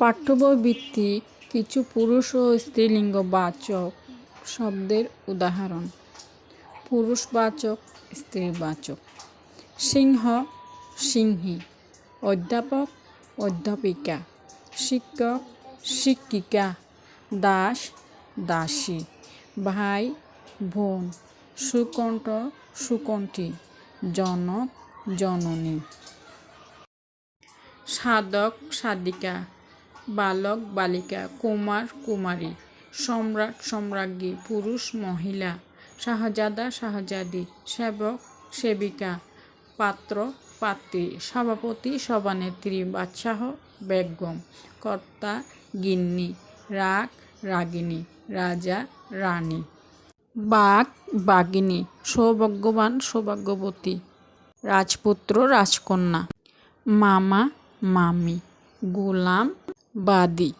পাঠ্যবই ভিত্তিক কিছু পুরুষ ও স্ত্রীলিঙ্গ বাচক শব্দের উদাহরণ। পুরুষবাচক স্ত্রীবাচক সিংহ, সিংহী। অধ্যাপক, অধ্যাপিকা। শিক্ষক, শিক্ষিকা। দাস, দাসী। ভাই, বোন। সুকণ্ঠ, সুকণ্ঠী। জনক, জননী। সাধক, সাধিকা। বালক, বালিকা, কুমার, কুমারী, সম্রাট, সম্রাজ্ঞী, পুরুষ, মহিলা, শাহজাদা, শাহজাদি, সেবক, সেবিকা, পাত্র, পাত্রী, সভাপতি, সভানেত্রী, বাদশাহ, বেগম, কর্তা, গিন্নি রাগ রাগিনী, রাজা, রানী। বাঘ বাগিনী, সৌভাগ্যবান, সৌভাগ্যবতী, রাজপুত্র, রাজকন্যা, মামা, মামি, গোলাম वादी